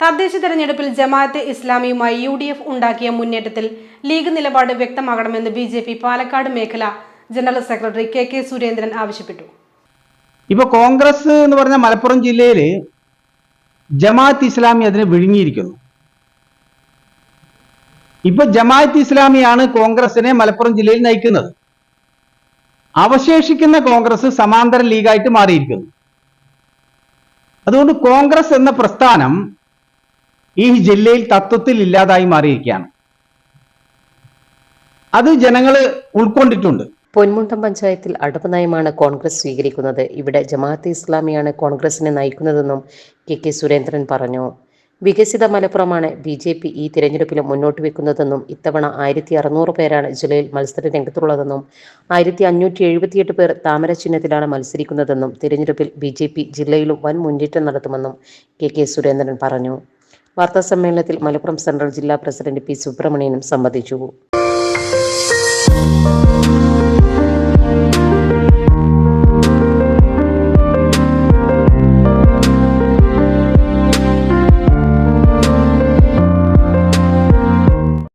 തദ്ദേശ തെരഞ്ഞെടുപ്പിൽ ജമാഅത്തെ ഇസ്ലാമിയുമായി യു ഡി എഫ് ഉണ്ടാക്കിയ മുന്നേറ്റത്തിൽ ലീഗ് നിലപാട് വ്യക്തമാകണമെന്ന് ബി ജെ പി പാലക്കാട് മേഖല general secretary K K Surendran ആവശ്യപ്പെട്ടു. ഇപ്പൊ കോൺഗ്രസ് എന്ന് പറഞ്ഞ മലപ്പുറം ജില്ലയിൽ ജമാഅത്ത് ഇസ്ലാമി അതിനെ വിഴുങ്ങിയിരിക്കുന്നു. ഇപ്പൊ ജമാഅത്ത് ഇസ്ലാമിയാണ് കോൺഗ്രസിനെ മലപ്പുറം ജില്ലയിൽ നയിക്കുന്നത്. അവശേഷിക്കുന്ന കോൺഗ്രസ് സമാന്തര ലീഗായിട്ട് മാറിയിരിക്കുന്നു. അതുകൊണ്ട് കോൺഗ്രസ് എന്ന പ്രസ്ഥാനം ഈ ജില്ലയിൽ തത്വത്തിൽ ഇല്ലാതായി മാറിയിരിക്കുകയാണ്. അത് ജനങ്ങൾ ഉൾക്കൊണ്ടിട്ടുണ്ട്. പൊന്മുണ്ടം പഞ്ചായത്തിൽ അടവ് നയമാണ് കോൺഗ്രസ് സ്വീകരിക്കുന്നത്. ഇവിടെ ജമാഅത്ത് ഇസ്ലാമിയാണ് കോൺഗ്രസിനെ നയിക്കുന്നതെന്നും കെ കെ സുരേന്ദ്രൻ പറഞ്ഞു. വികസിത മലപ്പുറമാണ് ബി ജെ പി ഈ തിരഞ്ഞെടുപ്പിൽ മുന്നോട്ട് വെക്കുന്നതെന്നും ഇത്തവണ ആയിരത്തി അറുന്നൂറ് പേരാണ് ജില്ലയിൽ മത്സര രംഗത്തുള്ളതെന്നും ആയിരത്തി അഞ്ഞൂറ്റി എഴുപത്തിയെട്ട് പേർ താമര ചിഹ്നത്തിലാണ് മത്സരിക്കുന്നതെന്നും തിരഞ്ഞെടുപ്പിൽ ബി ജെ പി ജില്ലയിലും വൻ മുന്നേറ്റം നടത്തുമെന്നും കെ കെ സുരേന്ദ്രൻ പറഞ്ഞു. വാർത്താ സമ്മേളനത്തിൽ മലപ്പുറം സെൻട്രൽ ജില്ലാ പ്രസിഡന്റ് പി സുബ്രഹ്മണ്യനും സംബന്ധിച്ചു